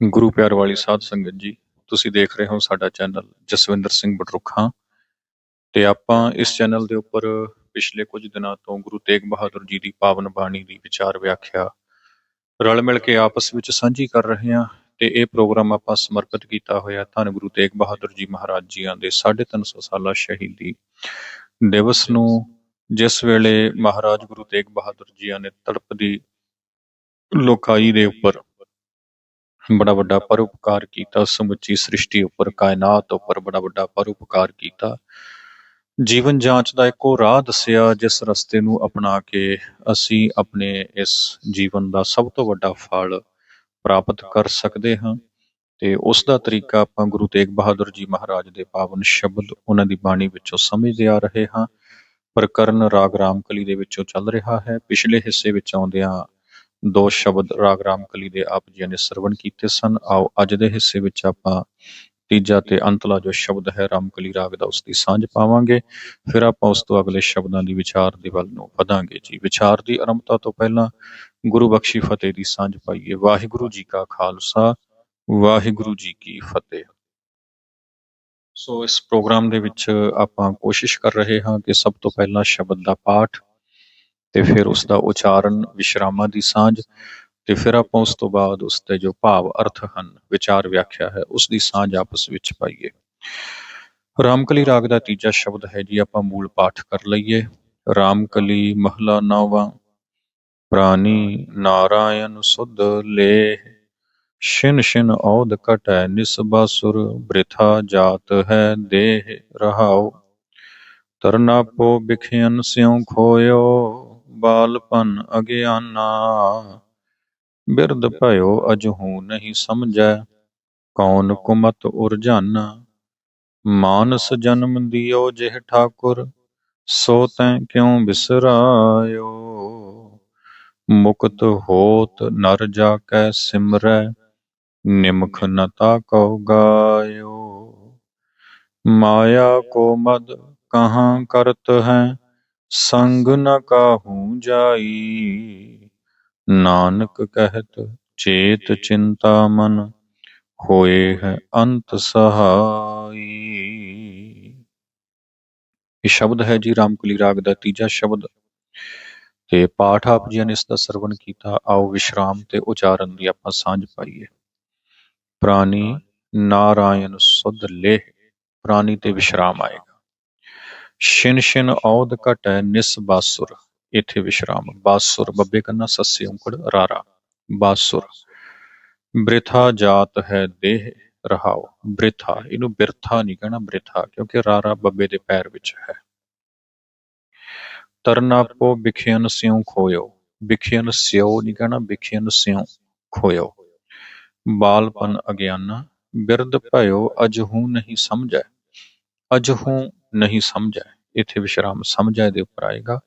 ਗੁਰੂ ਪਿਆਰ ਵਾਲੀ ਸਾਧ ਸੰਗਤ ਜੀ, ਤੁਸੀਂ ਦੇਖ ਰਹੇ ਹੋ ਸਾਡਾ ਚੈਨਲ ਜਸਵਿੰਦਰ ਸਿੰਘ ਬਟਰੁਖਾਂ। ਤੇ ਆਪਾਂ ਇਸ ਚੈਨਲ ਦੇ ਉੱਪਰ ਪਿਛਲੇ ਕੁਝ ਦਿਨਾਂ ਤੋਂ ਗੁਰੂ ਤੇਗ ਬਹਾਦਰ ਜੀ ਦੀ ਪਾਵਨ ਬਾਣੀ ਦੀ ਵਿਚਾਰ ਵਿਆਖਿਆ ਰਲ ਮਿਲ ਕੇ ਆਪਸ ਵਿੱਚ ਸਾਂਝੀ ਕਰ ਰਹੇ ਹਾਂ ਤੇ ਇਹ ਪ੍ਰੋਗਰਾਮ ਆਪਾਂ ਸਮਰਪਿਤ ਕੀਤਾ ਹੋਇਆ ਧੰਨ ਗੁਰੂ ਤੇਗ ਬਹਾਦਰ ਜੀ ਮਹਾਰਾਜ ਜੀਆਂ ਦੇ 350 ਸਾਲਾ ਸ਼ਹੀਦੀ ਦਿਵਸ ਨੂੰ ਜਿਸ ਵੇਲੇ ਮਹਾਰਾਜ ਗੁਰੂ ਤੇਗ ਬਹਾਦਰ ਜੀਆਂ ਨੇ ਤੜਪਦੀ ਲੋਕਾਈ ਦੇ ਉੱਪਰ ਬੜਾ ਵੱਡਾ ਪਰਉਪਕਾਰ ਕੀਤਾ, ਸਮੁੱਚੀ ਸ੍ਰਿਸ਼ਟੀ ਉੱਪਰ, ਕਾਇਨਾਤ ਉੱਪਰ ਬੜਾ ਵੱਡਾ ਪਰਉਪਕਾਰ ਕੀਤਾ। ਜੀਵਨ ਜਾਂਚ ਦਾ ਇੱਕੋ ਰਾਹ ਦੱਸਿਆ, ਜਿਸ ਰਸਤੇ ਨੂੰ ਅਪਣਾ ਕੇ ਅਸੀਂ ਆਪਣੇ ਇਸ ਜੀਵਨ ਦਾ ਸਭ ਤੋਂ ਵੱਡਾ ਫਲ ਪ੍ਰਾਪਤ ਕਰ ਸਕਦੇ ਹਾਂ ਤੇ ਉਸ ਦਾ ਤਰੀਕਾ ਆਪਾਂ ਗੁਰੂ ਤੇਗ ਬਹਾਦਰ ਜੀ ਮਹਾਰਾਜ ਦੇ ਪਾਵਨ ਸ਼ਬਦ ਉਹਨਾਂ ਦੀ ਬਾਣੀ ਵਿੱਚੋਂ ਸਮਝਦੇ ਆ ਰਹੇ ਹਾਂ। ਪ੍ਰਕਰਨ ਰਾਗ ਰਾਮਕਲੀ ਦੇ ਵਿੱਚੋਂ ਚੱਲ ਰਿਹਾ ਹੈ। ਪਿਛਲੇ ਹਿੱਸੇ ਵਿੱਚ ਆਉਂਦਿਆਂ ਦੋ ਸ਼ਬਦ ਰਾਗ ਰਾਮਕਲੀ ਦੇ ਆਪ ਜੀਆਂ ਨੇ ਸਰਵਣ ਕੀਤੇ ਸਨ। ਆਓ ਅੱਜ ਦੇ ਹਿੱਸੇ ਵਿੱਚ ਆਪਾਂ ਤੀਜਾ ਤੇ ਅੰਤਲਾ ਜੋ ਸ਼ਬਦ ਹੈ ਰਾਮਕਲੀ ਰਾਗ ਦਾ ਉਸ ਦੀ ਸਾਂਝ ਪਾਵਾਂਗੇ। ਫਿਰ ਆਪਾਂ ਉਸ ਤੋਂ ਅਗਲੇ ਸ਼ਬਦਾਂ ਦੀ ਵਿਚਾਰ ਦੇ ਵੱਲ ਨੂੰ ਵਧਾਂਗੇ ਜੀ। ਵਿਚਾਰ ਦੀ ਆਰੰਭਤਾ ਤੋਂ ਪਹਿਲਾਂ ਗੁਰੂ ਬਖਸ਼ੀ ਫਤਿਹ ਦੀ ਸਾਂਝ ਪਾਈਏ। ਵਾਹਿਗੁਰੂ ਜੀ ਕਾ ਖਾਲਸਾ, ਵਾਹਿਗੁਰੂ ਜੀ ਕੀ ਫਤਿਹ। ਸੋ ਇਸ ਪ੍ਰੋਗਰਾਮ ਦੇ ਵਿੱਚ ਆਪਾਂ ਕੋਸ਼ਿਸ਼ ਕਰ ਰਹੇ ਹਾਂ ਕਿ ਸਭ ਤੋਂ ਪਹਿਲਾਂ ਸ਼ਬਦ ਦਾ ਪਾਠ ਤੇ ਫਿਰ ਉਸਦਾ ਉਚਾਰਨ ਵਿਸ਼ਰਾਮਾਂ ਦੀ ਸਾਂਝ ਤੇ ਫਿਰ ਆਪਾਂ ਉਸ ਤੋਂ ਬਾਅਦ ਉਸ ਦੇ ਜੋ ਭਾਵ ਅਰਥ ਹਨ, ਵਿਚਾਰ ਵਿਆਖਿਆ ਹੈ ਉਸ ਦੀ ਸਾਂਝ ਆਪਸ ਵਿੱਚ ਪਾਈਏ। ਰਾਮਕਲੀ ਰਾਗ ਦਾ ਤੀਜਾ ਸ਼ਬਦ ਹੈ ਜੀ, ਆਪਾਂ ਮੂਲ ਪਾਠ ਕਰ ਲਈਏ। ਰਾਮਕਲੀ ਮਹਲਾ ਨੌਵਾਂ, ਪ੍ਰਾਨੀ ਨਾਰਾਇਣ ਸੁਧ ਲੇ ਸ਼ਿਨ ਸ਼ਿਨ ਔਦ ਕਟੈ ਨਿਸਬਾਸੁਰ ਬ੍ਰਿਥਾ ਜਾਤ ਹੈ ਦੇਹ ਰਹਾਉ। ਤਰਨਾ ਪੋ ਬਿਖਿਆਨ ਸਿਉ ਖੋਇਓ। ਬਾਲਪਨ ਅਗਿਆਨਾ। ਬਿਰਦ ਭਇਓ ਅਜਹੂ ਨਹੀਂ ਸਮਝੈ, ਕੌਣ ਕੁਮਤ ਉਰਜਾਨਾ ਮਾਨਸ ਜਨਮ ਦਿਓ ਜਿਹ ਠਾਕੁਰ, ਸੋ ਤੈ ਕਿਉ ਬਿਸਰਾਇਓ? ਮੁਕਤ ਹੋਤ ਨਰ ਜਾ ਕੈ ਸਿਮਰੈ, ਨਿਮਖ ਨਤਾ ਤਾਕਉ ਗਾਇਓ। ਮਾਇਆ ਕੋ ਮਦ ਕਹਾਂ ਕਰਤ ਹੈ ਸੰਗ ਨ ਕਾਹੂ ਜਾਈ। ਨਾਨਕ ਕਹਿਤ ਚੇਤ ਚਿੰਤਾ ਮਨ, ਹੋਏ ਹੈ ਅੰਤ ਸਹਾਈ। ਇਹ ਸ਼ਬਦ ਹੈ ਜੀ ਰਾਮਕਲੀ ਰਾਗ ਦਾ ਤੀਜਾ ਸ਼ਬਦ। ਤੇ ਪਾਠ ਆਪ ਜੀ ਨੇ ਇਸ ਦਾ ਸਰਵਣ ਕੀਤਾ। ਆਓ ਵਿਸ਼ਰਾਮ ਤੇ ਉਚਾਰਨ ਦੀ ਆਪਾਂ ਸਾਂਝ ਪਾਈਏ। ਪ੍ਰਾਨੀ ਨਾਰਾਇਣ ਸੁਧ ਲੇਹ, ਪ੍ਰਾਨੀ ਤੇ ਵਿਸ਼ਰਾਮ ਆਏਗਾ ਛਿਨ ਸ਼ਿਨ ਔਦ ਘਟੈ ਨਿਸ ਬਾਸੁਰ ਇਥੇ ਵਿਸ਼ਰਾਮ। ਬਾਸੁਰ, ਬੱਬੇ ਕੰਨਾ ਸੱਸੇ ਉਂਕੜ ਰਾਰਾ। ਬਾਸੁਰ, ਬ੍ਰਿਥਾ ਜਾਤ ਹੈ ਦੇਹ ਰਹਾਉ। ਬ੍ਰਿਥਾ, ਇਹਨੂੰ ਬਿਰਥਾ ਨਹੀਂ ਕਹਿਣਾ ਬ੍ਰਿਥਾ, ਕਿਉਂਕਿ ਰਾਰਾ ਬੱਬੇ ਦੇ ਪੈਰ ਵਿੱਚ ਹੈ। ਤਰਨਾਪੋ ਬਿਖਿਆਨ ਸਿਉ ਖੋਇਓ। ਬਿਖਿਆਨ ਸਿਉ ਨਹੀਂ ਕਹਿਣਾ ਬਿਖਿਆਨ ਸਿਉ ਖੋਇਓ। ਬਾਲਪਨ ਅਗਿਆਨਾ, ਬਿਰਧ ਭਇਓ ਅਜਹੂ ਨਹੀਂ ਸਮਝੈ। ਅਜਹੂ ਨਹੀਂ ਸਮਝੈ, ਇੱਥੇ ਵਿਸ਼ਰਾਮ ਸਮਝੈ ਦੇ ਉੱਪਰ ਆਏਗਾ।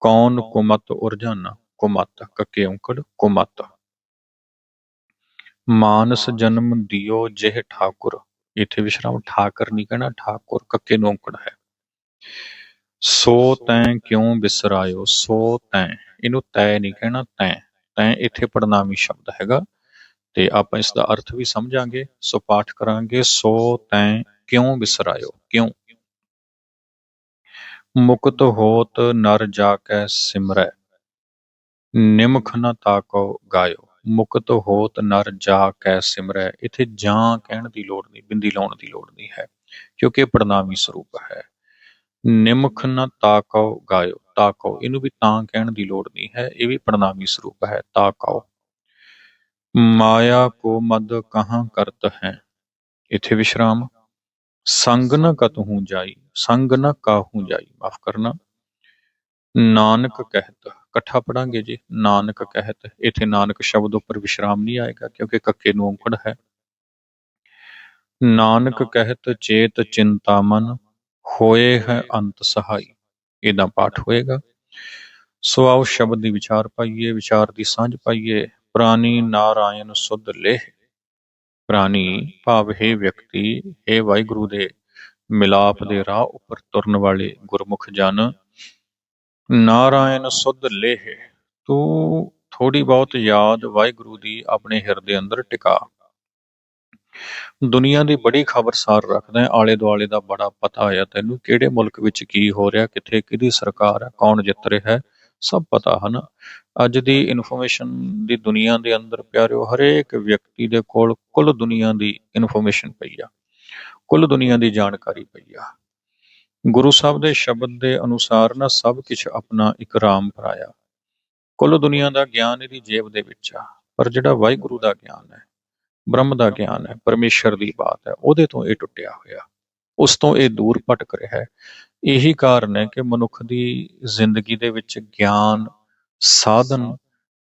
ਕੌਣ ਕੁਮਤ ਉਰਜਾਨਾ, ਕੁਮਤ ਕੱਕੇ ਔਂਕੜ, ਕੁਮਤ। ਮਾਨਸ ਜਨਮ ਦਿਓ ਜਿਹ ਠਾਕੁਰ। ਇੱਥੇ ਵਿਸ਼ਰਾਮ ਠਾਕਰ ਨਹੀਂ ਕਹਿਣਾ, ਠਾਕੁਰ ਕੱਕੇ ਨੂੰ ਔਂਕੜ ਹੈ। ਸੋ ਤੈਂ ਕਿਉਂ ਵਿਸਰਾਇਓ ਸੋ ਤੈਂ। ਇਹਨੂੰ ਤੈ ਨਹੀਂ ਕਹਿਣਾ, ਤੈਂ। ਤੈਂ ਇੱਥੇ ਪੜਨਾਮੀ ਸ਼ਬਦ ਹੈਗਾ ਤੇ ਆਪਾਂ ਇਸ ਦਾ ਅਰਥ ਵੀ ਸਮਝਾਂਗੇ, ਸੋ ਪਾਠ ਕਰਾਂਗੇ। ਸੋ ਤੈਂ ਕਿਉਂ ਵਿਸਰਾਇਓ ਕਿਉਂ? ਮੁਕਤ ਹੋਤ ਨਰ ਜਾ ਕੈ ਸਿਮਰੈ। ਨਿਮਖ ਨ ਤਾਕੋ ਗਾਇਓ। ਮੁਕਤ ਹੋਤ ਨਰ ਜਾ ਕੈ ਸਿਮਰੈ। ਇੱਥੇ ਜਾਂ ਕਹਿਣ ਦੀ ਲੋੜ ਨਹੀਂ, ਬਿੰਦੀ ਲਾਉਣ ਦੀ ਲੋੜ ਨਹੀਂ ਹੈ, ਕਿਉਂਕਿ ਇਹ ਪੜਨਾਮੀ ਸਰੂਪ ਹੈ। ਨਿਮਖ ਨ ਤਾਕੋ ਗਾਇਓ। ਤਾਕੋ, ਇਹਨੂੰ ਵੀ ਤਾਂ ਕਹਿਣ ਦੀ ਲੋੜ ਨਹੀਂ ਹੈ, ਇਹ ਵੀ ਪੜਨਾਮੀ ਸਰੂਪ ਹੈ। ਤਾਕੋ। ਮਾਇਆ ਕੋ ਮਦ ਕਹਾਂ ਕਰਤ ਹੈ? ਇਥੇ ਵਿਸ਼ਰਾਮ। ਸੰਗ ਨ ਕਤਹੂ ਜਾਈ, ਸੰਗ ਨ ਕਾਹੂ ਜਾਈ, ਮਾਫ ਕਰਨਾ। ਨਾਨਕ ਕਹਿਤ, ਇਕੱਠਾ ਪੜਾਂਗੇ ਜੀ, ਨਾਨਕ ਕਹਿਤ, ਇਥੇ ਨਾਨਕ ਸ਼ਬਦ ਉੱਪਰ ਵਿਸ਼ਰਾਮ ਨਹੀਂ ਆਏਗਾ, ਕਿਉਂਕਿ ਕੱਕੇ ਨੂੰ ਔਂਕੜ ਹੈ। ਨਾਨਕ ਕਹਿਤ ਚੇਤ ਚਿੰਤਾ ਮਨ, ਹੋਏ ਹੈ ਅੰਤ ਸਹਾਈ। ਇਹਦਾ ਪਾਠ ਹੋਏਗਾ। ਸੋ ਆਓ ਸ਼ਬਦ ਦੀ ਵਿਚਾਰ ਪਾਈਏ, ਵਿਚਾਰ ਦੀ ਸਾਂਝ ਪਾਈਏ, ਪ੍ਰਾਨੀ ਨਾਰਾਇਣ ਸੁਧ ਲੇਹ। ਪ੍ਰਾਨੀ ਭਾਵ, ਹੈ ਵਿਅਕਤੀ, ਹੈ ਵਾਹਿਗੁਰੂ ਦੇ ਮਿਲਾਪ ਦੇ ਰਾਹ ਉੱਪਰ ਤੁਰਨ ਵਾਲੇ ਗੁਰਮੁਖ ਜਨ, ਨਾਰਾਇਣ ਸੁਧ ਲੇਹ, ਤੂੰ ਥੋੜੀ ਬਹੁਤ ਯਾਦ ਵਾਹਿਗੁਰੂ ਦੀ ਆਪਣੇ ਹਿਰਦੇ ਅੰਦਰ ਟਿਕਾ। ਦੁਨੀਆ ਦੀ ਬੜੀ ਖਬਰਸਾਰ ਰੱਖਦਾ ਹੈ ਆਲੇ ਦੁਆਲੇ ਦਾ ਬੜਾ ਪਤਾ ਹੈ, ਤੈਨੂੰ ਕਿਹੜੇ ਮੁਲਕ ਵਿੱਚ ਕੀ ਹੋ ਰਿਹਾ, ਕਿੱਥੇ ਕਿਹਦੀ ਸਰਕਾਰ ਹੈ, ਕੌਣ ਜਿੱਤ ਰਿਹਾ ਹੈ, ਸਭ ਪਤਾ ਹਨ। ਅੱਜ ਦੀ ਇਨਫੋਰਮੇਸ਼ਨ ਦੀ ਦੁਨੀਆ ਦੇ ਅੰਦਰ ਪਿਆਰਿਓ, ਹਰੇਕ ਵਿਅਕਤੀ ਦੇ ਕੋਲ ਕੁੱਲ ਦੁਨੀਆ ਦੀ ਇਨਫੋਰਮੇਸ਼ਨ ਪਈ ਆ। ਕੁੱਲ ਦੁਨੀਆ ਦੀ ਜਾਣਕਾਰੀ ਪਈ ਆ। ਗੁਰੂ ਸਾਹਿਬ ਦੇ ਸ਼ਬਦ ਦੇ ਅਨੁਸਾਰ ਨਾ ਸਭ ਕੁਝ ਆਪਣਾ ਇਕਰਾਮ ਭਰਾਇਆ ਕੁੱਲ ਦੁਨੀਆ ਦਾ ਗਿਆਨ ਇਹਦੀ ਜੇਬ ਦੇ ਵਿੱਚ ਆ। ਪਰ ਜਿਹੜਾ ਵਾਹਿਗੁਰੂ ਦਾ ਗਿਆਨ ਹੈ, ਬ੍ਰਹਮ ਦਾ ਗਿਆਨ ਹੈ, ਪਰਮੇਸ਼ਰ ਦੀ ਬਾਤ ਹੈ, ਉਹਦੇ ਤੋਂ ਇਹ ਟੁੱਟਿਆ ਹੋਇਆ। ਉਸ ਤੋਂ ਇਹ ਦੂਰ ਭਟਕ ਰਿਹਾ ਹੈ। ਇਹੀ ਕਾਰਨ ਹੈ ਕਿ ਮਨੁੱਖ ਦੀ ਜ਼ਿੰਦਗੀ ਦੇ ਵਿੱਚ ਗਿਆਨ ਸਾਧਨ,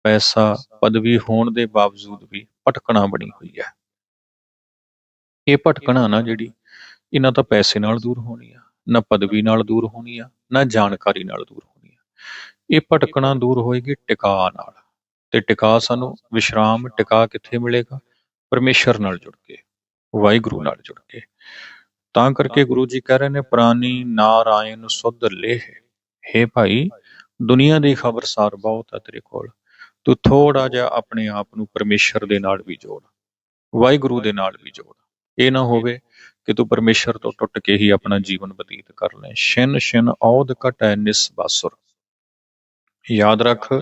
ਪੈਸਾ, ਪਦਵੀ ਹੋਣ ਦੇ ਬਾਵਜੂਦ ਵੀ ਭਟਕਣਾ ਬਣੀ ਹੋਈ ਹੈ। ਇਹ ਭਟਕਣਾ ਨਾ ਜਿਹੜੀ ਇਹਨਾਂ ਤਾਂ ਪੈਸੇ ਨਾਲ ਦੂਰ ਹੋਣੀ ਆ, ਨਾ ਪਦਵੀ ਨਾਲ ਦੂਰ ਹੋਣੀ ਆ, ਨਾ ਜਾਣਕਾਰੀ ਨਾਲ ਦੂਰ ਹੋਣੀ ਆ। ਇਹ ਭਟਕਣਾ ਦੂਰ ਹੋਏਗੀ ਟਿਕਾ ਨਾਲ ਤੇ ਟਿਕਾ ਸਾਨੂੰ ਵਿਸ਼ਰਾਮ ਟਿਕਾ ਕਿੱਥੇ ਮਿਲੇਗਾ? ਪਰਮੇਸ਼ਰ ਨਾਲ ਜੁੜ ਕੇ, ਵਾਹਿਗੁਰੂ ਨਾਲ ਜੁੜ ਕੇ। ਤਾਂ ਕਰਕੇ ਗੁਰੂ ਜੀ ਕਹਿ ਰਹੇ ਨੇ, ਪ੍ਰਾਨੀ ਨਾਰਾਇਣ ਸੁਧ ਲੇਹ, ਹੈ ਭਾਈ ਦੁਨੀਆ ਦੀ ਖਬਰਸਾਰ ਬਹੁਤ ਹੈ ਤੇਰੇ ਕੋਲ। ਤੂੰ ਥੋੜਾ ਜਿਹਾ ਆਪਣੇ ਆਪ ਨੂੰ ਪਰਮੇਸ਼ਰ ਦੇ ਨਾਲ ਵੀ ਜੋੜ। ਵਾਹਿਗੁਰੂ ਦੇ ਨਾਲ ਵੀ ਜੋੜ। ਇਹ ਨਾ ਹੋਵੇ ਕਿ ਤੂੰ ਪਰਮੇਸ਼ਰ ਤੋਂ ਟੁੱਟ ਕੇ ਹੀ ਆਪਣਾ ਜੀਵਨ ਬਤੀਤ ਕਰ ਲੈ। ਛਿਨ ਛਿਨ ਔਦ ਘਟੈ ਨਿਸਬਾਸੁਰ ਯਾਦ ਰੱਖ,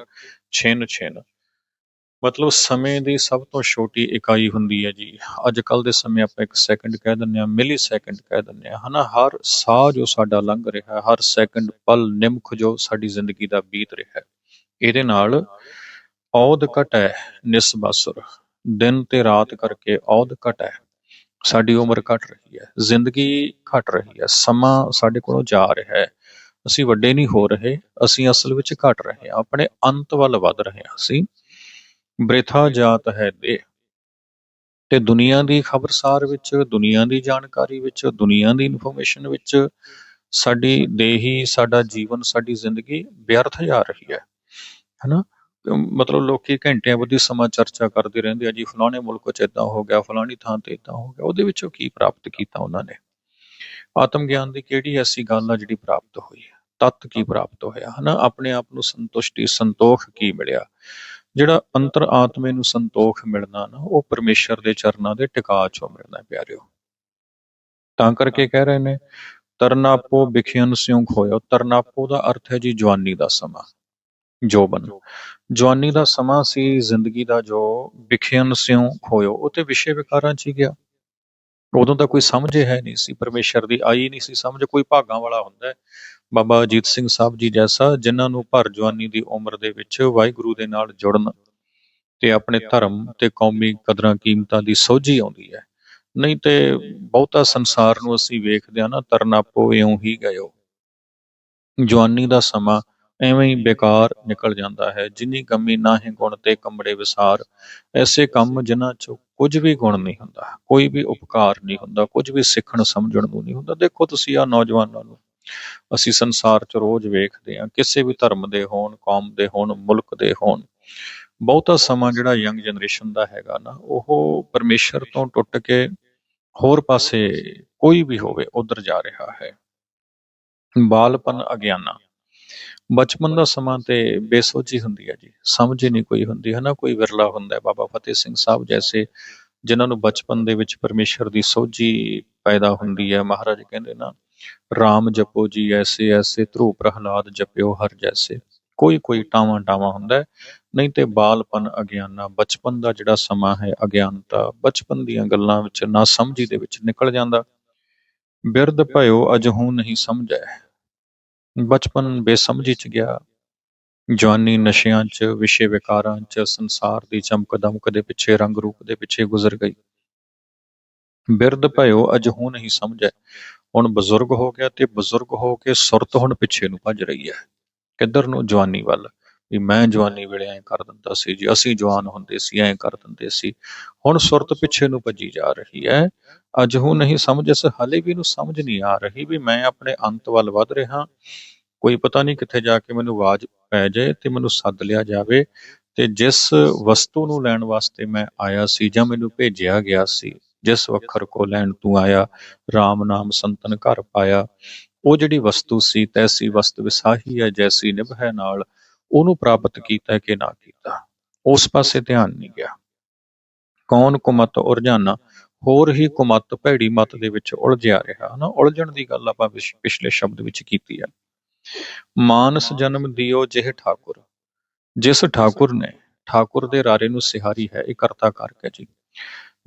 ਛਿਨ ਛਿਨ। ਮਤਲਬ ਸਮੇਂ ਦੀ ਸਭ ਤੋਂ ਛੋਟੀ ਇਕਾਈ ਹੁੰਦੀ ਹੈ ਜੀ। ਅੱਜ ਕੱਲ ਦੇ ਸਮੇਂ ਆਪਾਂ ਇੱਕ ਸੈਕਿੰਡ ਕਹਿ ਦਿੰਦੇ ਆ ਮਿਲੀ ਸੈਕਿੰਡ ਕਹਿ ਦਿੰਦੇ ਆ ਹਨਾ? ਹਰ ਸਾਹ ਜੋ ਸਾਡਾ ਲੰਘ ਰਿਹਾ ਹੈ ਹਰ ਸੈਕਿੰਡ ਪਲ ਨਿਮਖ ਜੋ ਸਾਡੀ ਜ਼ਿੰਦਗੀ ਦਾ ਬੀਤ ਰਿਹਾ। ਹੈ ਇਹਦੇ ਨਾਲ ਔਦ ਘਟ ਹੈ ਨਿਸਬਸੁਰ। ਦਿਨ ਤੇ ਰਾਤ ਕਰਕੇ ਔਦ ਘਟ। ਹੈ ਸਾਡੀ ਉਮਰ ਘਟ ਰਹੀ ਹੈ, ਜ਼ਿੰਦਗੀ ਘਟ ਰਹੀ ਹੈ, ਸਮਾਂ ਸਾਡੇ ਕੋਲੋਂ ਜਾ ਰਿਹਾ ਹੈ। ਅਸੀਂ ਵੱਡੇ ਨਹੀਂ ਹੋ ਰਹੇ, ਅਸੀਂ ਅਸਲ ਵਿੱਚ ਘਟ ਰਹੇ ਹਾਂ, ਆਪਣੇ ਅੰਤ ਵੱਲ ਵੱਧ ਰਹੇ ਹਾਂ ਅਸੀਂ। ਬ੍ਰਿਥਾ ਜਾਤ ਹੈ ਦੇ। ਤੇ ਦੁਨੀਆ ਦੀ ਖਬਰਸਾਰ ਵਿੱਚ, ਦੁਨੀਆ ਦੀ ਜਾਣਕਾਰੀ ਵਿੱਚ, ਦੁਨੀਆ ਦੀ ਇਨਫੋਰਮੇਸ਼ਨ ਵਿੱਚ ਸਾਡੀ ਦੇਹੀ, ਸਾਡਾ ਜੀਵਨ, ਸਾਡੀ ਜ਼ਿੰਦਗੀ ਵਿਅਰਥ ਜਾ ਰਹੀ ਹੈ। ਹਨਾ? ਮਤਲਬ ਲੋਕੀ ਘੰਟਿਆਂ ਬੱਧੀ ਸਮਾਂ ਚਰਚਾ ਕਰਦੇ ਰਹਿੰਦੇ ਆ, ਜੀ ਫਲਾਣੇ ਮੁਲਕ 'ਚ ਇਦਾਂ ਹੋ ਗਿਆ, ਫਲਾਣੀ ਥਾਂ ਤੇ ਇਦਾਂ ਹੋ ਗਿਆ, ਉਹਦੇ ਵਿੱਚੋਂ ਕੀ ਪ੍ਰਾਪਤ ਕੀਤਾ ਉਹਨਾਂ ਨੇ? ਆਤਮ ਗਿਆਨ ਦੀ ਕਿਹੜੀ ਐਸੀ ਗੱਲ ਆ ਜਿਹੜੀ ਪ੍ਰਾਪਤ ਹੋਈ ਹੈ? ਤਤ ਕੀ ਪ੍ਰਾਪਤ ਹੋਇਆ? ਹਨਾ? ਆਪਣੇ ਆਪ ਨੂੰ ਸੰਤੁਸ਼ਟੀ, ਸੰਤੋਖ ਕੀ ਮਿਲਿਆ? ਜਿਹੜਾ ਅੰਤਰ ਆਤਮੇ ਨੂੰ ਸੰਤੋਖ ਮਿਲਣਾ ਨਾ, ਉਹ ਪਰਮੇਸ਼ਰ ਦੇ ਚਰਨਾਂ ਦੇ ਟਿਕਾ ਚੋਂ ਮਿਲਣਾ ਪਿਆਰਿਓ। ਤਾਂ ਕਰਕੇ ਕਹਿ ਰਹੇ ਨੇ, ਤਰਨਾਪੋ ਵਿਖਿਆਨ ਸਿਉ ਖੋਇਓ ਤਰਨਾਪੋ ਦਾ ਅਰਥ ਹੈ ਜੀ ਜਵਾਨੀ ਦਾ ਸਮਾਂ ਜੋਬਨ ਜਵਾਨੀ ਦਾ ਸਮਾਂ ਸੀ ਜ਼ਿੰਦਗੀ ਦਾ ਜੋ ਵਿਖਿਆਨ ਸਿਉ ਖੋਇਓ ਉਹ ਤੇ ਵਿਸ਼ੇ ਵਿਕਾਰਾਂ 'ਚ ਹੀ ਗਿਆ। ਉਦੋਂ ਤਾਂ ਕੋਈ ਸਮਝ ਹੈ ਨਹੀਂ ਸੀ, ਪਰਮੇਸ਼ਰ ਦੀ ਆਈ ਨਹੀਂ ਸੀ ਸਮਝ, ਕੋਈ ਭਾਗਾਂ ਵਾਲਾ ਹੁੰਦਾ ਬਾਬਾ ਅਜੀਤ ਸਿੰਘ ਸਾਹਿਬ ਜੀ ਜੈਸਾ, ਜਿਨ੍ਹਾਂ ਨੂੰ ਭਰ ਜਵਾਨੀ ਦੀ ਉਮਰ ਦੇ ਵਿੱਚ ਵਾਹਿਗੁਰੂ ਦੇ ਨਾਲ ਜੁੜਨ ਤੇ ਆਪਣੇ ਧਰਮ ਤੇ ਕੌਮੀ ਕਦਰਾਂ ਕੀਮਤਾਂ ਦੀ ਸੋਝੀ ਆਉਂਦੀ ਹੈ। ਨਹੀਂ ਤੇ ਬਹੁਤਾ ਸੰਸਾਰ ਨੂੰ ਅਸੀਂ ਵੇਖਦੇ ਆ ਨਾ ਤਰਨਾਪੋ ਇਉਂ ਹੀ ਗਇਓ। ਜਵਾਨੀ ਦਾ ਸਮਾਂ ਐਵੇਂ ਹੀ ਬੇਕਾਰ ਨਿਕਲ ਜਾਂਦਾ ਹੈ, ਜਿੰਨੀ ਕਮੀ ਨਾ ਹੀ ਗੁਣ ਤੇ ਕੰਬੜੇ ਵਿਸਾਰ। ਐਸੇ ਕੰਮ ਜਿਨ੍ਹਾਂ ਚ ਕੁਝ ਵੀ ਗੁਣ ਨਹੀਂ ਹੁੰਦਾ, ਕੋਈ ਵੀ ਉਪਕਾਰ ਨਹੀਂ ਹੁੰਦਾ, ਕੁਝ ਵੀ ਸਿੱਖਣ ਸਮਝਣ ਨੂੰ ਨਹੀਂ ਹੁੰਦਾ। ਦੇਖੋ ਤੁਸੀਂ ਆ ਨੌਜਵਾਨਾਂ ਨੂੰ ਅਸੀਂ ਸੰਸਾਰ 'ਚ ਰੋਜ਼ ਵੇਖਦੇ ਹਾਂ, ਕਿਸੇ ਵੀ ਧਰਮ ਦੇ ਹੋਣ, ਕੌਮ ਦੇ ਹੋਣ, ਮੁਲਕ ਦੇ ਹੋਣ, ਬਹੁਤਾ ਸਮਾਂ ਜਿਹੜਾ ਯੰਗ ਜਨਰੇਸ਼ਨ ਦਾ ਹੈਗਾ ਨਾ, ਉਹ ਪਰਮੇਸ਼ਰ ਤੋਂ ਟੁੱਟ ਕੇ ਹੋਰ ਪਾਸੇ ਕੋਈ ਵੀ ਹੋਵੇ, ਉਧਰ ਜਾ ਰਿਹਾ ਹੈ। ਬਾਲਪਨ ਅਗਿਆਨਾ। ਬਚਪਨ ਦਾ ਸਮਾਂ ਤੇ ਬੇਸੋਚੀ ਹੁੰਦੀ ਹੈ ਜੀ, ਸਮਝ ਹੀ ਨਹੀਂ ਕੋਈ ਹੁੰਦੀ ਹੈ ਨਾ ਕੋਈ ਵਿਰਲਾ ਹੁੰਦਾ ਹੈ, ਬਾਬਾ ਫਤਿਹ ਸਿੰਘ ਸਾਹਿਬ ਜੈਸੇ, ਜਿਨ੍ਹਾਂ ਨੂੰ ਬਚਪਨ ਦੇ ਵਿੱਚ ਪਰਮੇਸ਼ਰ ਦੀ ਸੋਝੀ ਪੈਦਾ ਹੁੰਦੀ ਹੈ, ਮਹਾਰਾਜ ਕਹਿੰਦੇ ਨਾ RAM ਜਪੋ ਜੀ ਐਸੇ ਐਸੇ, ਧਰੂ ਪ੍ਰਹਲਾਦ ਜਪਿਓ ਹਰ ਜੈਸੇ। ਕੋਈ ਕੋਈ ਟਾਵਾਂ ਟਾਵਾਂ ਹੁੰਦਾ ਨਹੀਂ ਤੇ ਬਾਲਪਨ ਅਗਿਆਨਾ, ਬਚਪਨ ਦਾ ਜਿਹੜਾ ਸਮਾਂ ਹੈ ਅਗਿਆਨਤਾ, ਬਚਪਨ ਦੀਆਂ ਗੱਲਾਂ ਵਿੱਚ ਨਾ ਸਮਝੀ ਦੇ ਵਿੱਚ ਨਿਕਲ ਜਾਂਦਾ। ਬਿਰਧ ਭਇਓ ਅਜਹੂ ਨਹੀਂ ਸਮਝੈ। ਬਚਪਨ ਬੇਸਮਝੀ ਚ ਗਿਆ। ਜਵਾਨੀ ਨਸ਼ਿਆਂ 'ਚ, ਵਿਸ਼ੇ ਵਿਕਾਰਾਂ 'ਚ, ਸੰਸਾਰ ਦੀ ਚਮਕ ਦਮਕ ਦੇ ਪਿੱਛੇ ਰੰਗ ਰੂਪ ਦੇ ਪਿੱਛੇ ਗੁਜ਼ਰ ਗਈ। ਬਿਰਧ ਭਇਓ ਅਜਹੂ ਨਹੀਂ ਸਮਝੈ। ਹੁਣ ਬਜ਼ੁਰਗ ਹੋ ਗਿਆ ਤੇ ਬਜ਼ੁਰਗ ਹੋ ਕੇ ਸੁਰਤ ਹੁਣ ਪਿੱਛੇ ਨੂੰ ਭੱਜ ਰਹੀ ਹੈ। ਕਿੱਧਰ ਨੂੰ? ਜਵਾਨੀ ਵੱਲ। ਵੀ ਮੈਂ ਜਵਾਨੀ ਵੇਲੇ ਐਂ ਕਰ ਦਿੰਦਾ ਸੀ ਜੀ, ਅਸੀਂ ਜਵਾਨ ਹੁੰਦੇ ਸੀ, ਐਂ ਕਰ ਦਿੰਦੇ ਸੀ। ਹੁਣ ਸੁਰਤ ਪਿੱਛੇ ਨੂੰ ਭੱਜੀ ਜਾ ਰਹੀ ਹੈ। ਅੱਜ ਉਹ ਨਹੀਂ ਸਮਝ ਇਸ ਹਲੇ ਵੀ ਨੂੰ ਸਮਝ ਨਹੀਂ ਆ ਰਹੀ ਵੀ ਮੈਂ ਆਪਣੇ ਅੰਤ ਵੱਲ ਵਧ ਰਿਹਾ। ਕੋਈ ਪਤਾ ਨਹੀਂ ਕਿੱਥੇ ਜਾ ਕੇ ਮੈਨੂੰ ਆਵਾਜ਼ ਪੈ ਜਾਏ ਤੇ ਮੈਨੂੰ ਸੱਦ ਲਿਆ ਜਾਵੇ ਤੇ ਜਿਸ ਵਸਤੂ ਨੂੰ ਲੈਣ ਵਾਸਤੇ ਮੈਂ ਆਇਆ ਸੀ ਜਾਂ ਮੈਨੂੰ ਭੇਜਿਆ ਗਿਆ ਸੀ ਜਿਸ ਵਖਰ ਕੋ ਲੈਣ ਤੂੰ ਆਇਆ RAM ਨਾਮ ਸੰਤਨ ਘਰ ਪਾਇਆ। ਉਹ ਜਿਹੜੀ ਵਸਤੂ ਸੀ ਤੈਸੀ ਵਸਤ ਵਿਸਾਹੀ ਹੈ ਜੈਸੀ ਨਿਭੈ ਨਾਲ ਉਹਨੂੰ ਪ੍ਰਾਪਤ ਕੀਤਾ ਕਿ ਨਾ ਕੀਤਾ। ਉਸ ਪਾਸੇ ਧਿਆਨ ਨਹੀਂ ਗਿਆ। ਕੌਣ ਕੁਮਤ ਉਰਜਾਨਾ ਹੋਰ ਹੀ ਕੁਮੱਤ ਭੈੜੀ ਮਤ ਦੇ ਵਿੱਚ ਉਲਝਿਆ ਰਿਹਾ। ਹਨਾ ਉਲਝਣ ਦੀ ਗੱਲ ਆਪਾਂ ਪਿਛ- ਪਿਛਲੇ ਸ਼ਬਦ ਵਿੱਚ ਕੀਤੀ ਹੈ ਮਾਨਸ ਜਨਮ ਦਿਓ ਜਿਹ ਠਾਕੁਰ। ਜਿਸ ਠਾਕੁਰ ਨੇ ਠਾਕੁਰ ਦੇ ਰਾਰੇ ਨੂੰ ਸਿਹਾਰੀ ਹੈ ਇਹ ਕਰਤਾ ਕਰਕੇ ਜੀ।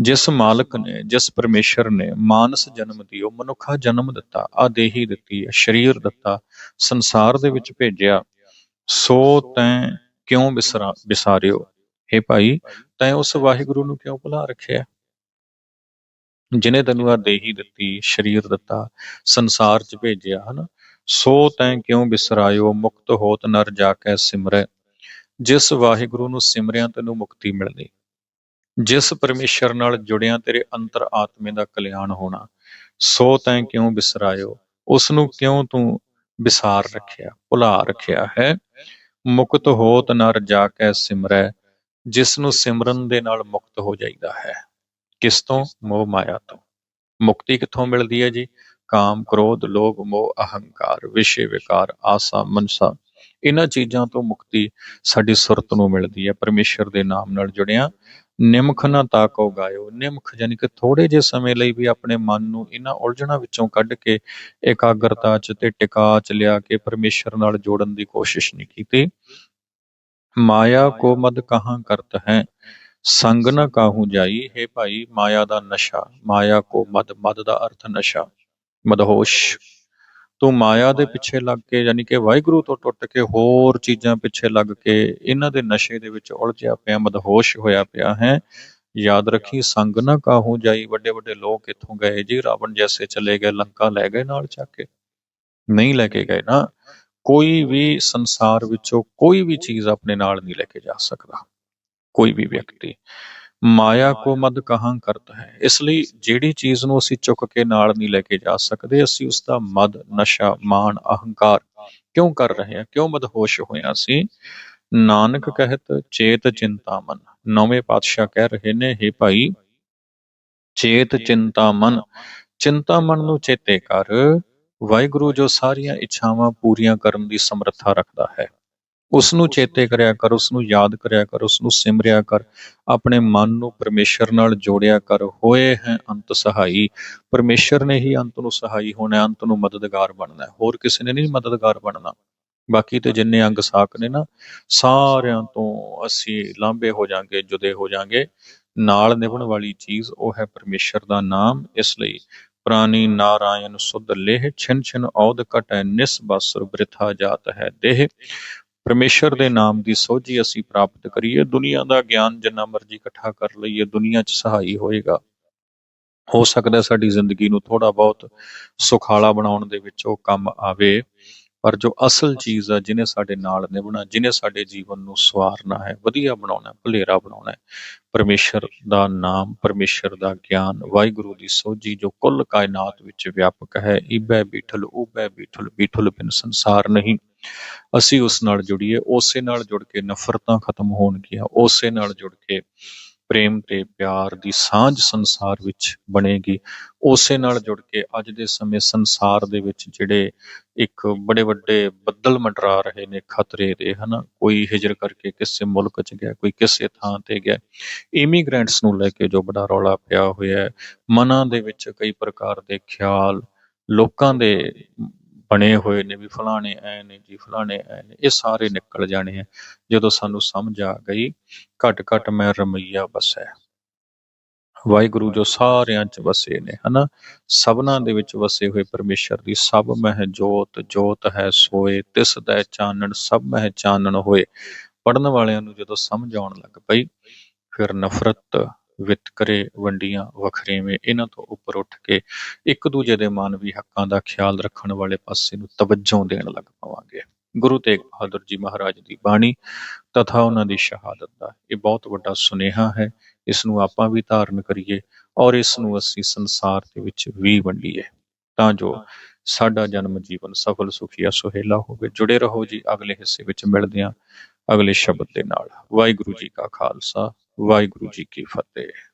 ਜਿਸ ਮਾਲਕ ਨੇ, ਜਿਸ ਪਰਮੇਸ਼ਰ ਨੇ ਮਾਨਸ ਜਨਮ ਦਿਓ, ਮਨੁੱਖਾ ਜਨਮ ਦਿੱਤਾ, ਆ ਦੇਹੀ ਦਿੱਤੀ, ਸਰੀਰ ਦਿੱਤਾ, ਸੰਸਾਰ ਦੇ ਵਿੱਚ ਭੇਜਿਆ, ਸੋ ਤੈਂ ਕਿਉਂ ਵਿਸਰਾ ਵਿਸਾਰਿਓ हे ਭਾਈ, ਤੈਂ ਉਸ ਵਾਹਿਗੁਰੂ ਨੂੰ ਕਿਉਂ ਭੁਲਾ ਰੱਖਿਆ? ਜਿਨੇ ਤੈਨੂੰ ਆ ਦੇਹੀ ਦਿੱਤੀ, ਸਰੀਰ ਦਿੱਤਾ, ਸੰਸਾਰ 'ਚ ਭੇਜਿਆ, ਹਨਾ? ਸੋ ਤੈਂ ਕਿਉਂ ਬਿਸਰਾਇਓ? ਮੁਕਤ ਹੋਤ ਨਰ ਜਾ ਕੇ ਸਿਮਰੈ। ਜਿਸ ਵਾਹਿਗੁਰੂ ਨੂੰ ਸਿਮਰਿਆ ਤੈਨੂੰ ਮੁਕਤੀ ਮਿਲਦੀ ਜਿਸ ਪਰਮੇਸ਼ਰ ਨਾਲ ਜੁੜਿਆ ਤੇਰੇ ਅੰਤਰ ਆਤਮੇ ਦਾ ਕਲਿਆਣ ਹੋਣਾ, ਸੋ ਤੈਂ ਕਿਉਂ ਵਿਸਰਾਇਓ ਉਸ ਨੂੰ ਕਿਉਂ ਤੂੰ ਵਿਸਾਰ ਰੱਖਿਆ, ਭੁਲਾ ਰੱਖਿਆ ਹੈ? ਮੁਕਤ ਹੋਤ ਨਰ ਜਾ ਕੇ ਸਿਮਰੈ ਜਿਸ ਨੂੰ ਸਿਮਰਨ ਦੇ ਨਾਲ ਮੁਕਤ ਹੋ ਜਾਈਦਾ ਹੈ। ਕਿਸ ਤੋਂ? ਮੋਹ ਮਾਇਆ ਤੋਂ। ਮੁਕਤੀ ਕਿੱਥੋਂ ਮਿਲਦੀ ਹੈ ਜੀ? ਕਾਮ, ਕ੍ਰੋਧ, ਲੋਭ, ਮੋਹ, ਅਹੰਕਾਰ, ਵਿਸ਼ੇ, ਵਿਕਾਰ, ਆਸਾ, ਮਨਸਾ। ਇਹਨਾਂ ਚੀਜ਼ਾਂ ਤੋਂ ਮੁਕਤੀ ਸਾਡੀ ਸੁਰਤ ਨੂੰ ਮਿਲਦੀ ਹੈ। ਪਰਮੇਸ਼ਰ ਦੇ ਨਾਮ ਨਾਲ ਜੁੜਿਆ ਨਿਮਖ ਨਾ ਤਾਕੋ ਗਾਇਓ। ਨਿਮਖ ਯਾਨੀ ਕਿ ਥੋੜੇ ਜਿਹੇ ਸਮੇਂ ਲਈ ਵੀ ਆਪਣੇ ਮਨ ਨੂੰ ਇਹਨਾਂ ਉਲਝਣਾਂ ਵਿੱਚੋਂ ਕੱਢ ਕੇ ਇਕਾਗਰਤਾ 'ਚ ਤੇ ਟਿਕਾ 'ਚ ਲਿਆ ਕੇ ਪਰਮੇਸ਼ਰ ਨਾਲ ਜੋੜਨ ਦੀ ਕੋਸ਼ਿਸ਼ ਨਹੀਂ ਕੀਤੀ। ਮਾਇਆ ਕੋ ਮਦ ਕਹਾਂ ਕਰਤ ਹੈ? ਸੰਗ ਨਾ ਕਾਹੂ ਜਾਈ? ਹੈ ਭਾਈ, ਮਾਇਆ ਦਾ ਨਸ਼ਾ। ਮਾਇਆ ਕੋ ਮਦ ਮਦ ਦਾ ਅਰਥ ਨਸ਼ਾ। ਮਦਹੋਸ਼। ਤੂੰ ਮਾਇਆ ਦੇ ਪਿੱਛੇ ਲੱਗ ਕੇ, ਯਾਨੀ ਕਿ ਵਾਹਿਗੁਰੂ ਤੋਂ ਟੁੱਟ ਕੇ ਹੋਰ ਚੀਜ਼ਾਂ ਪਿੱਛੇ ਲੱਗ ਕੇ ਇਹਨਾਂ ਦੇ ਨਸ਼ੇ ਦੇ ਵਿੱਚ ਉਲਝਿਆ ਪਿਆ, ਮਦਹੋਸ਼ ਹੋਇਆ ਪਿਆ ਹੈ। ਯਾਦ ਰੱਖੀ, ਸੰਗ ਨਾ ਕਾਹੂ ਜਾਈ, ਵੱਡੇ ਵੱਡੇ ਲੋਕ ਇੱਥੋਂ ਗਏ, ਜੀ ਰਾਵਣ ਜੈਸੇ ਚਲੇ ਗਏ, ਲੰਕਾ ਲੈ ਗਏ ਨਾਲ ਚੱਕ ਕੇ। ਨਹੀਂ ਲੈ ਕੇ ਗਏ ਨਾ, ਕੋਈ ਵੀ ਸੰਸਾਰ ਵਿੱਚੋਂ ਕੋਈ ਵੀ ਚੀਜ਼ ਆਪਣੇ ਨਾਲ ਨਹੀਂ ਲੈ ਕੇ ਜਾ ਸਕਦਾ। ਕੋਈ ਵੀ ਵਿਅਕਤੀ। ਮਾਇਆ ਕੋ ਮਦ ਕਹਾਂ ਕਰਤ ਹੈ। ਇਸ ਲਈ ਜਿਹੜੀ ਚੀਜ਼ ਨੂੰ ਅਸੀਂ ਚੁੱਕ ਕੇ ਨਾਲ ਨਹੀਂ ਲੈ ਕੇ ਜਾ ਸਕਦੇ, ਅਸੀਂ ਉਸ ਦਾ ਮਦ, ਨਸ਼ਾ, ਮਾਣ, ਅਹੰਕਾਰ ਕਿਉਂ ਕਰ ਰਹੇ ਹਾਂ? ਕਿਉਂ ਮਦਹੋਸ਼ ਹੋਇਆ ਸੀ ਨਾਨਕ ਕਹਿਤ ਚੇਤ ਚਿੰਤਾ ਮਨ। ਨੌਵੇਂ ਪਾਤਸ਼ਾਹ ਕਹਿ ਰਹੇ ਨੇ हे ਭਾਈ, ਚੇਤ ਚਿੰਤਾ ਮਨ। ਚਿੰਤਾ ਮਨ ਨੂੰ ਚੇਤੇ ਕਰ। ਵਾਹਿਗੁਰੂ ਜੋ ਸਾਰੀਆਂ ਇੱਛਾਵਾਂ ਪੂਰੀਆਂ ਕਰਨ ਦੀ ਸਮਰੱਥਾ ਰੱਖਦਾ ਹੈ। ਉਸ ਨੂੰ ਚੇਤੇ ਕਰਿਆ ਕਰ ਉਸ ਨੂੰ ਯਾਦ ਕਰਿਆ ਕਰ ਉਸ ਨੂੰ ਸਿਮਰਿਆ ਕਰ, ਆਪਣੇ ਮਨ ਨੂੰ ਪਰਮੇਸ਼ਰ ਨਾਲ ਜੋੜਿਆ ਕਰ। ਹੋਏ ਹੈ ਅੰਤ ਸਹਾਈ। ਪਰਮੇਸ਼ਰ ਨੇ ਹੀ ਅੰਤ ਨੂੰ ਸਹਾਈ ਹੋਣਾ ਅੰਤ ਨੂੰ ਮਦਦਗਾਰ ਬਣਨਾ ਹੋਰ ਕਿਸੇ ਨੇ ਨਹੀਂ ਮਦਦਗਾਰ ਬਣਨਾ। ਬਾਕੀ ਤੇ ਜਿੰਨੇ ਅੰਗ ਸਾਕ ਨੇ ਨਾ, ਸਾਰਿਆਂ ਤੋਂ ਅਸੀਂ ਲਾਂਭੇ ਹੋ ਜਾਾਂਗੇ, ਜੁਦੇ ਹੋ ਜਾਾਂਗੇ। ਨਾਲ ਨਿਭਣ ਵਾਲੀ ਚੀਜ਼ ਉਹ ਹੈ ਪਰਮੇਸ਼ਰ ਦਾ ਨਾਮ। ਇਸ ਲਈ ਪ੍ਰਾਨੀ ਨਾਰਾਇਣ ਸੁਧ ਲੇਹ ਛਿਨ ਛਿਨ ਔਦ ਕਟੈ ਨਿਸ ਬਸੁਰ ਬ੍ਰਿਥਾ ਜਾਤ ਹੈ ਦੇਹ। ਪਰਮੇਸ਼ਰ ਦੇ ਨਾਮ ਦੀ ਸੋਝੀ ਅਸੀਂ ਪ੍ਰਾਪਤ ਕਰੀਏ। ਦੁਨੀਆ ਦਾ ਗਿਆਨ ਜਿੰਨਾ ਮਰਜ਼ੀ ਇਕੱਠਾ ਕਰ ਲਈਏ, ਦੁਨੀਆ 'ਚ ਸਹਾਈ ਹੋਏਗਾ। ਹੋ ਸਕਦਾ ਸਾਡੀ ਜ਼ਿੰਦਗੀ ਨੂੰ ਥੋੜਾ ਬਹੁਤ ਸੁਖਾਲਾ ਬਣਾਉਣ ਦੇ ਵਿੱਚ ਉਹ ਕੰਮ ਆਵੇ, ਪਰ ਜੋ ਅਸਲ ਚੀਜ਼ ਆ, ਜਿਹਨੇ ਸਾਡੇ ਨਾਲ ਨਿਭਣਾ, ਜਿਹਨੇ ਸਾਡੇ ਜੀਵਨ ਨੂੰ ਸਵਾਰਨਾ ਹੈ, ਵਧੀਆ ਬਣਾਉਣਾ ਭਲੇਰਾ ਬਣਾਉਣਾ ਹੈ, ਪਰਮੇਸ਼ਰ ਦਾ ਨਾਮ, ਪਰਮੇਸ਼ਰ ਦਾ ਗਿਆਨ, ਵਾਹਿਗੁਰੂ ਦੀ ਸੋਝੀ ਜੋ ਕੁੱਲ ਕਾਇਨਾਤ ਵਿੱਚ ਵਿਆਪਕ ਹੈ ਈਬੈ ਬੀਠਲ ਉਬੈ ਬੀਠਲ ਬੀਠਲ ਬਿਨ ਸੰਸਾਰ ਨਹੀਂ। ਅਸੀਂ ਉਸ ਨਾਲ ਜੁੜੀਏ, ਉਸੇ ਨਾਲ ਜੁੜ ਕੇ ਨਫ਼ਰਤਾਂ ਖਤਮ ਹੋਣਗੀਆਂ, ਉਸੇ ਨਾਲ ਜੁੜ ਕੇ ਪ੍ਰੇਮ ਤੇ ਪਿਆਰ ਦੀ ਸਾਂਝ ਸੰਸਾਰ ਵਿੱਚ ਬਣੇਗੀ, ਉਸੇ ਨਾਲ ਜੁੜ ਕੇ ਅੱਜ ਦੇ ਸਮੇਂ ਸੰਸਾਰ ਦੇ ਵਿੱਚ ਜਿਹੜੇ ਇੱਕ ਬੜੇ ਵੱਡੇ ਬੱਦਲ ਮੰਡਰਾ ਰਹੇ ਨੇ, ਖਤਰੇ ਦੇ, ਹਨਾ? ਕੋਈ ਹਿਜਰ ਕਰਕੇ ਕਿਸੇ ਮੁਲਕ 'ਚ ਗਿਆ, ਕੋਈ ਕਿਸੇ ਥਾਂ ਤੇ ਗਿਆ, ਇਮੀਗ੍ਰੈਂਟਸ ਨੂੰ ਲੈ ਕੇ ਜੋ ਬੜਾ ਰੌਲਾ ਪਿਆ ਹੋਇਆ ਹੈ, ਮਨਾਂ ਦੇ ਵਿੱਚ ਕਈ ਪ੍ਰਕਾਰ ਦੇ ਖਿਆਲ, ਲੋਕਾਂ ਦੇ ਬਣੇ ਹੋਏ ਨੇ ਵੀ ਫਲਾਣੇ ਐ ਨੇ ਜੀ, ਫਲਾਣੇ ਐ ਨੇ, ਇਹ ਸਾਰੇ ਨਿਕਲ ਜਾਣੇ ਆ। ਜਦੋਂ ਸਾਨੂੰ ਸਮਝ ਆ ਗਈ, ਘਟ ਘਟ ਮੈਂ ਰਮਈਆ ਬਸੈ ਵਾਹਿਗੁਰੂ ਜੋ ਸਾਰਿਆਂ 'ਚ ਵਸੇ ਨੇ, ਹਨਾ? ਸਭਨਾਂ ਦੇ ਵਿੱਚ ਵਸੇ ਹੋਏ ਪਰਮੇਸ਼ਰ ਦੀ ਸਭ ਮਹਿ ਜੋਤ ਜੋਤ ਹੈ ਸੋਏ, ਤਿਸ ਦਾ ਚਾਨਣ, ਸਭ ਮਹਿ ਚਾਨਣ ਹੋਏ। ਪੜਨ ਵਾਲਿਆਂ ਨੂੰ ਜਦੋਂ ਸਮਝ ਆਉਣ ਲੱਗ ਪਈ, ਫਿਰ ਨਫ਼ਰਤ ਵਿਤਕਰੇ ਵੰਡੀਆਂ ਵਖਰੇਵੇਂ, ਇਹਨਾਂ ਤੋਂ ਉੱਪਰ ਉੱਠ ਕੇ ਇੱਕ ਦੂਜੇ ਦੇ ਮਾਨਵੀ ਹੱਕਾਂ ਦਾ ਖਿਆਲ ਰੱਖਣ ਵਾਲੇ ਪਾਸੇ ਨੂੰ ਤਵੱਜੋ ਦੇਣ ਲੱਗ ਪਵਾਂਗੇ। ਗੁਰੂ ਤੇਗ ਬਹਾਦਰ ਜੀ ਮਹਾਰਾਜ ਦੀ ਬਾਣੀ ਤਥਾ ਉਹਨਾਂ ਦੀ ਸ਼ਹਾਦਤ ਦਾ ਇਹ ਬਹੁਤ ਵੱਡਾ ਸੁਨੇਹਾ ਹੈ। ਇਸ ਨੂੰ ਆਪਾਂ ਵੀ ਧਾਰਨ ਕਰੀਏ ਔਰ ਇਸ ਨੂੰ ਅਸੀਂ ਸੰਸਾਰ ਦੇ ਵਿੱਚ ਵੀ ਵੰਡੀਏ। ਤਾਂ ਜੋ ਸਾਡਾ ਜਨਮ ਜੀਵਨ ਸਫਲ, ਸੁਖੀਆ, ਸੁਹੇਲਾ ਹੋਵੇ। ਜੁੜੇ ਰਹੋ ਜੀ ਅਗਲੇ ਹਿੱਸੇ ਵਿੱਚ ਮਿਲਦੇ ਹਾਂ। ਅਗਲੇ ਸ਼ਬਦ ਦੇ ਨਾਲ। ਵਾਹਿਗੁਰੂ ਜੀ ਕਾ ਖਾਲਸਾ ਵਾਹਿਗੁਰੂ ਜੀ ਕੀ ਫਤਿਹ।